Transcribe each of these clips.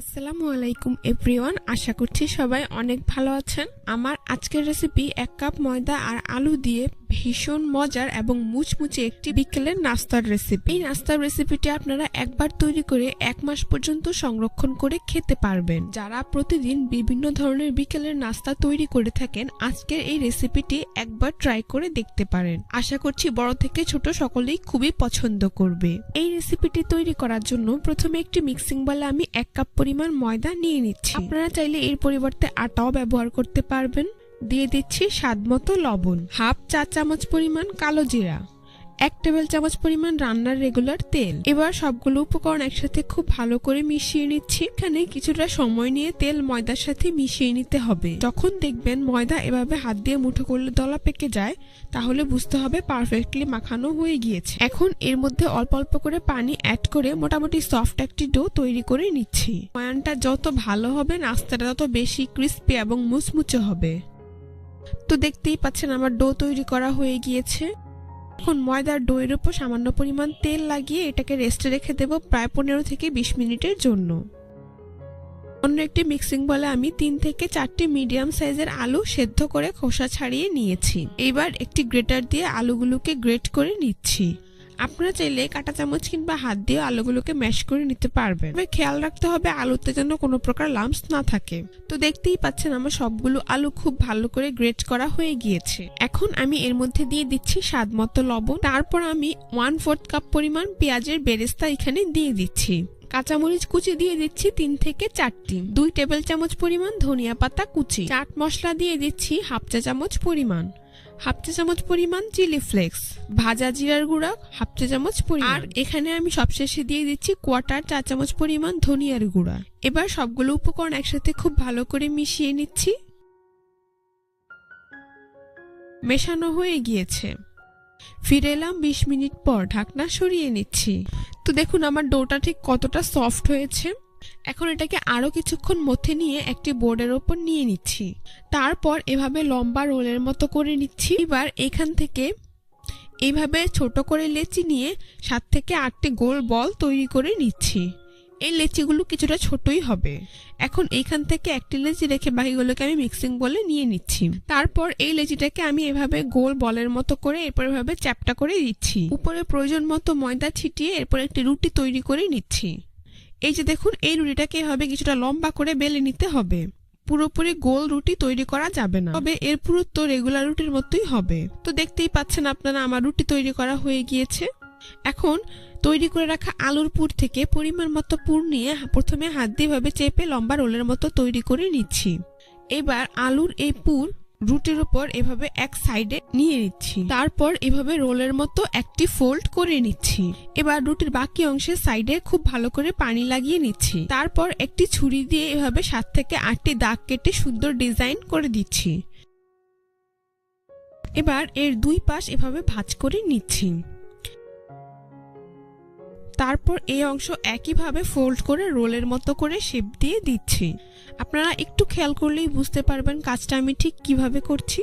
আসসালামু আলাইকুম, এভরিওয়ান। আশা করছি সবাই অনেক ভালো আছেন। আমার আজকের রেসিপি এক কাপ ময়দা আর আলু দিয়ে ভীষণ মজার এবং মুচমুচে একটি বিকেলের নাস্তার রেসিপি এই নাস্তার রেসিপিটি আপনারা একবার তৈরি করে এক মাস পর্যন্ত সংরক্ষণ করে খেতে পারবেন। যারা প্রতিদিন বিভিন্ন ধরনের বিকেলের নাস্তা তৈরি করে থাকেন, আজকের এই রেসিপিটি একবার ট্রাই করে দেখতে পারেন। আশা করছি বড় থেকে ছোট সকলেই খুবই পছন্দ করবে। এই রেসিপিটি তৈরি করার জন্য প্রথমে একটি মিক্সিং বলে আমি এক কাপ পরিমাণ ময়দা নিয়ে নিচ্ছি। আপনারা চাইলে এর পরিবর্তে আটাও ব্যবহার করতে পারবেন। দিয়ে দিচ্ছি স্বাদ মতো লবণ। হাফ চা চামচ পরিমাণ কালো জিরা, এক টেবিল চামচ পরিমাণ রান্নার রেগুলার তেল। এবার সবগুলো উপকরণ একসাথে খুব ভালো করে মিশিয়ে নিচ্ছি। এখানে কিছুটা সময় নিয়ে তেল ময়দার সাথে মিশিয়ে নিতে হবে। যখন দেখবেন ময়দা এভাবে হাত দিয়ে মুঠো করলে দলা পেকে যায়, তাহলে বুঝতে হবে পারফেক্টলি মাখানো হয়ে গিয়েছে। এখন এর মধ্যে অল্প অল্প করে পানি অ্যাড করে মোটামুটি সফট একটি ডো তৈরি করে নিচ্ছি। ময়ানটা যত ভালো হবে, নাস্তাটা তত বেশি ক্রিস্পি এবং মুচমুচে হবে। তো দেখতেই পাচ্ছেন আমার ডো তৈরি করা হয়ে গিয়েছে। এখন ময়দার ডোয়ের উপর সামান্য পরিমাণ তেল লাগিয়ে এটাকে রেস্টে রেখে দেব প্রায় পনেরো থেকে বিশ মিনিটের জন্য। অন্য একটি মিক্সিং বলে আমি তিন থেকে চারটি মিডিয়াম সাইজের আলু সেদ্ধ করে খোসা ছাড়িয়ে নিয়েছি। এবার একটি গ্রেটার দিয়ে আলুগুলোকে গ্রেট করে নিচ্ছি। আপনারা চাইলে কাঁটা চামচ কিংবা হাত দিয়ে আলুগুলোকে ম্যাশ করে নিতে পারবেন। তবে খেয়াল রাখতে হবে আলুতে যেন কোনো প্রকার লাম্পস না থাকে। তো দেখতেই পাচ্ছেন আমার সবগুলো আলু খুব ভালো করে গ্রেট করা হয়ে গিয়েছে। এখন আমি এর মধ্যে দিয়ে দিচ্ছি স্বাদ মতো লবণ। তারপর আমি ওয়ান ফোর্থ কাপ পরিমাণ পেঁয়াজের বেরেস্তা এখানে দিয়ে দিচ্ছি। কাঁচামরিচ কুচি দিয়ে দিচ্ছি তিন থেকে চারটি। দুই টেবিল চামচ পরিমাণ ধনিয়া পাতা কুচি। চাট মশলা দিয়ে দিচ্ছি হাফ চা চামচ পরিমাণ। হাফ চা চামচ পরিমাণ চিলি ফ্লেক্স, ভাজা জিরার গুঁড়া হাফ চা চামচ পরিমাণ। আর এখানে আমি সবশেষে দিয়ে দিচ্ছি কোয়াটার চা চামচ পরিমাণ ধনিয়ার গুঁড়া। এবার সবগুলো উপকরণ একসাথে খুব ভালো করে মিশিয়ে নিচ্ছি। মেশানো হয়ে গিয়েছে। ফিরে এলাম বিশ মিনিট পর, ঢাকনা সরিয়ে নিচ্ছি। তো দেখুন, আমার ডোটা ঠিক কতটা সফট হয়েছে। এখন এটাকে আরও কিছুক্ষণ মধ্যে নিয়ে একটি বোর্ডের ওপর নিয়ে নিচ্ছি। তারপর এভাবে লম্বা রোলের মতো করে নিচ্ছি। এবার এখান থেকে এইভাবে ছোট করে লেচি নিয়ে সাত থেকে আটটি গোল বল তৈরি করে নিচ্ছি। এই লেচিগুলো কিছুটা ছোটই হবে। এখন এইখান থেকে একটি লেচি রেখে বাকিগুলোকে আমি মিক্সিং বলে নিয়ে নিচ্ছি। তারপর এই লেচিটাকে আমি এভাবে গোল বলের মতো করে এরপর এভাবে চ্যাপটা করে দিচ্ছি। উপরে প্রয়োজন মতো ময়দা ছিটিয়ে এরপর একটি রুটি তৈরি করে নিচ্ছি। এই যে দেখুন, এই রুটিটাকে এভাবে কিছুটা লম্বা করে বেলে নিতে হবে। পুরোপুরি গোল রুটি তৈরি করা যাবে না। তবে এর পুরুত্ব রেগুলার রুটির মতোই হবে। তো দেখতেই পাচ্ছেন আপনারা, আমার রুটি তৈরি করা হয়ে গিয়েছে। এখন তৈরি করে রাখা আলুর পুর থেকে পরিমাণ মতো পুর নিয়ে প্রথমে হাত দিয়ে ভাবে চেপে লম্বা রোলের মতো তৈরি করে নিচ্ছি। এবার আলুর এই পুর রুটির উপর এভাবে এক সাইডে নিয়ে নিচ্ছি। তারপর এভাবে রোলের মতো একটি ফোল্ড করে নিচ্ছি। এবার রুটির বাকি অংশের সাইডে খুব ভালো করে পানি লাগিয়ে নিচ্ছি। তারপর একটি ছুরি দিয়ে এভাবে সাত থেকে আটটি দাগ কেটে সুন্দর ডিজাইন করে দিচ্ছি। এবার এর দুই পাশ এভাবে ভাঁজ করে নিচ্ছি। তারপর এই অংশ একইভাবে ফোল্ড করে রোলের মতো করে শেপ দিয়ে দিচ্ছি। আপনারা একটু খেয়াল করলেই বুঝতে পারবেন কাজটা আমি ঠিক কীভাবে করছি।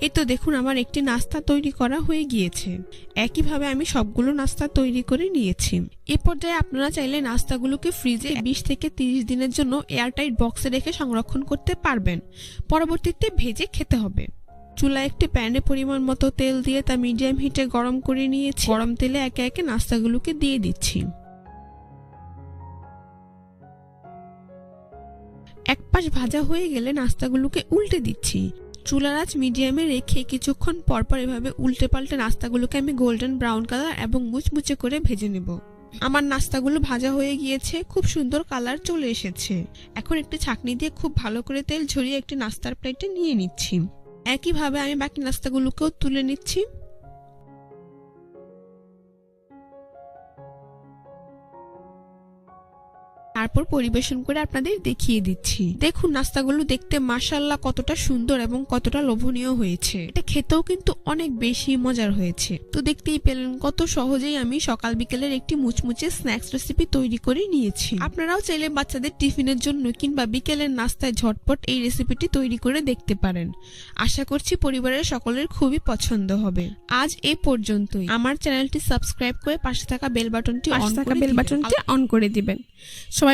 এই তো দেখুন আমার একটি নাস্তা তৈরি করা হয়ে গিয়েছে। একইভাবে আমি সবগুলো নাস্তা তৈরি করে নিয়েছি। এ পর্যায়ে আপনারা চাইলে নাস্তাগুলোকে ফ্রিজে বিশ থেকে তিরিশ দিনের জন্য এয়ারটাইট বক্সে রেখে সংরক্ষণ করতে পারবেন। পরবর্তীতে ভেজে খেতে হবে। চুলায় একটি প্যানে পরিমাণ মতো তেল দিয়ে তা মিডিয়াম হিটে গরম করে নিয়েছি। গরম তেলে একে একে নাস্তাগুলোকে দিয়ে দিচ্ছি। এক পাশ ভাজা হয়ে গেলে নাস্তাগুলোকে উল্টে দিচ্ছি। চুলার আঁচ মিডিয়ামে রেখে কিছুক্ষণ পরপর এভাবে উল্টে পাল্টে নাস্তাগুলোকে আমি গোল্ডেন ব্রাউন কালার এবং মুচমুচে করে ভেজে নেব। আমার নাস্তাগুলো ভাজা হয়ে গিয়েছে, খুব সুন্দর কালার চলে এসেছে। এখন একটি ছাকনি দিয়ে খুব ভালো করে তেল ঝরিয়ে একটি নাস্তার প্লেটে নিয়ে নিচ্ছি। একইভাবে আমি বাকি নাস্তাগুলোকেও তুলে নিচ্ছি। তারপর পরিবেশন করে আপনাদের দেখিয়ে দিচ্ছি। দেখুন নাস্তাগুলো দেখতে মাসাল্লাহ কতটা সুন্দর এবং কতটা লোভনীয় হয়েছে। এটা খেতেও কিন্তু অনেক বেশি মজার হয়েছে। তো দেখতেই পেলেন কত সহজেই আমি সকাল বিকেলের একটি মুচমুচে স্ন্যাক্স রেসিপি তৈরি করে নিয়েছি। আপনারাও চাইলে বাচ্চাদের টিফিনের জন্য কিংবা বিকেলের নাস্তায় ঝটপট এই রেসিপিটি তৈরি করে দেখতে পারেন। আশা করছি পরিবারের সকলের খুবই পছন্দ হবে। আজ এ পর্যন্তই। আমার চ্যানেলটি সাবস্ক্রাইব করে পাশে থাকা বেল বাটনটি অন থাকা বেল। বাটনটি অন করে দিবেন। সবাই